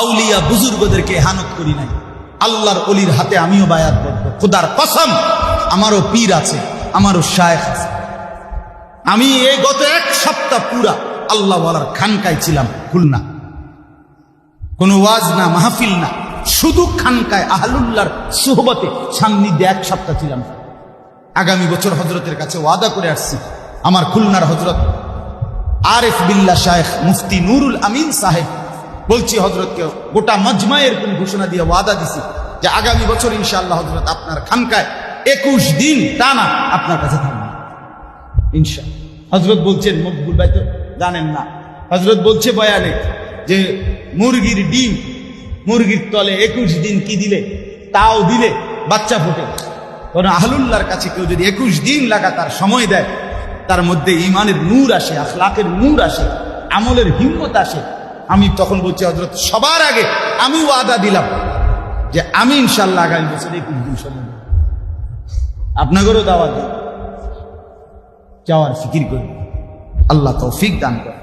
আউলিয়া বুজুর্গদেরকে হানত করি নাই। আল্লাহর অলির হাতে আমিও বায়াত করব। খোদার কসম, আমারও পীর আছে, আমারও শায়েখ আছে। আমি এই গত এক সপ্তাহ পুরা আল্লাহ বলার খানকায় ছিলাম, খুলনা। কোনো ওয়াজ না, মাহফিল না, শুধু খানকায় আহলুল্লাহর সুহবতে সান্নিধ্যে এক সপ্তাহ ছিলাম। আগামী বছর হজরতের কাছে ওয়াদা করে আসছি, আমার খুলনার হজরত আরেফ বিল্লা শাহেখ মুফতি নুরুল আমিন সাহেব বলছি হজরতকে গোটা মজমায়ের কোন ঘোষণা দিয়ে ওয়াদা দিছি যে আগামী বছর ইনশাআল্লাহ হজরত আপনার খানকায় একুশ দিন টানা আপনার কাছে থাকবে। ইনশা হজরত বলছেন, মকবুল ভাই তো জানেন না। হজরত বলছে বয়ানে যে মুরগির ডিম মুরগির তলে একুশ দিন কি দিলে? তাও দিলে বাচ্চা ফোটে। কোন আহলুল্লাহর কাছে কেউ যদি একুশ দিন লাগাতার সময় দেয়, তার মধ্যে ইমানের নূর আসে, আখলাকের নূর আসে, আমলের হিম্মত আসে আমি তখন বলছি হজরত সবার আগে আমি ওয়াদা দিলাম যে আমি ইনশাল্লাহ আগামী বছর একুশ দিন সময়। আপনাদেরও দাওয়া দিই যাওয়ার ফিকির করি। আল্লাহ তৌফিক দান করে